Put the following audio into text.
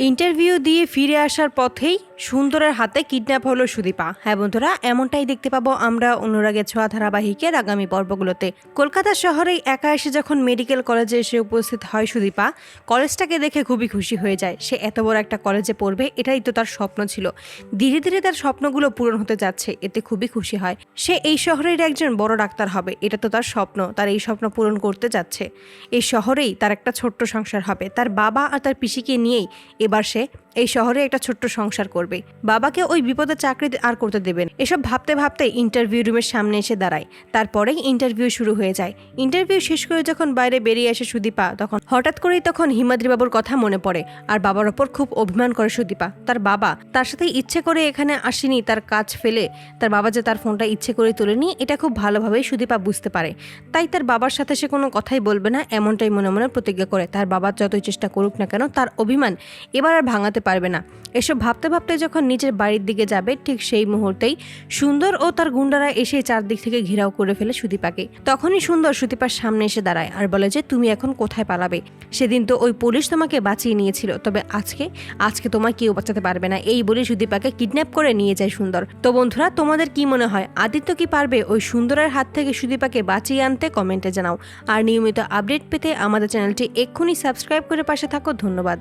Interview দিয়ে ফিরে আসার পথেই সুন্দরের হাতে কিডন্যাপ হলো সুদীপা। হ্যাঁ বন্ধুরা, এমনটাই দেখতে পাবো আমরা অনুরাগের ছোঁয়া ধারাবাহিকের আগামী পর্বগুলোতে। কলকাতা শহরে একা এসে যখন মেডিকেল কলেজে এসে উপস্থিত হয় সুদীপা কলেজটাকে দেখে খুবই খুশি হয়ে যায়। সে এত বড় একটা কলেজে পড়বে, এটাই তো তার স্বপ্ন ছিল। ধীরে ধীরে তার স্বপ্নগুলো পূরণ হতে যাচ্ছে, এতে খুবই খুশি হয়। সে এই শহরের একজন বড় ডাক্তার হবে, এটা তো তার স্বপ্ন, তার এই স্বপ্ন পূরণ করতে যাচ্ছে। এই শহরেই তার একটা ছোট্ট সংসার হবে, তার বাবা আর তার পিসিকে নিয়েই এবার সে এই শহরে একটা ছোট্ট সংসার করবে। বাবাকে ওই বিপদে চাকরি আর করতে দেবেন এসব ভাবতে ভাবতে ইন্টারভিউ রুমের সামনে এসে দাঁড়ায়। তারপরেই ইন্টারভিউ শুরু হয়ে যায়। ইন্টারভিউ শেষ করে যখন বাইরে বেরিয়ে আসে সুদীপা, তখন হঠাৎ করেই তখন হিমাদ্রি বাবুর কথা মনে পড়ে আর বাবার ওপর খুব অভিমান করে সুদীপা। তার বাবা তার সাথে ইচ্ছে করে এখানে আসেনি, তার কাজ ফেলে। তার বাবা যে তার ফোনটা ইচ্ছে করে তুলেনি, এটা খুব ভালোভাবেই সুদীপা বুঝতে পারে। তাই তার বাবার সাথে সে কোনো কথাই বলবে না, এমনটাই মনে মনে প্রতিজ্ঞা করে। তার বাবার যতই চেষ্টা করুক না কেন, তার অভিমান এবার আর ভাঙাতে পারবে না। এসব ভাবতে ভাবতে যখন নিজের বাড়ির দিকে যাবে, ঠিক সেই মুহূর্তেই সুন্দর ও তার গুন্ডারা এসে চারদিক থেকে ঘেরাও করে ফেলে সুদীপাকে। তখনই সুন্দর সুদীপার সামনে এসে দাঁড়ায় আর বলে যে, তুমি এখন কোথায় পালাবে? সেদিন তো ওই পুলিশ তোমাকে বাঁচিয়ে নিয়েছিল, তবে আজকে আজকে তোমায় কেউ বাঁচাতে পারবে না। এই বলে সুদীপাকে কিডন্যাপ করে নিয়ে যায় সুন্দর। তো বন্ধুরা, তোমাদের কি মনে হয়, আদিত্য কি পারবে ওই সুন্দরের হাত থেকে সুদীপাকে বাঁচিয়ে আনতে? কমেন্টে জানাও। আর নিয়মিত আপডেট পেতে আমাদের চ্যানেলটি এক্ষুনি সাবস্ক্রাইব করে পাশে থাকো। ধন্যবাদ।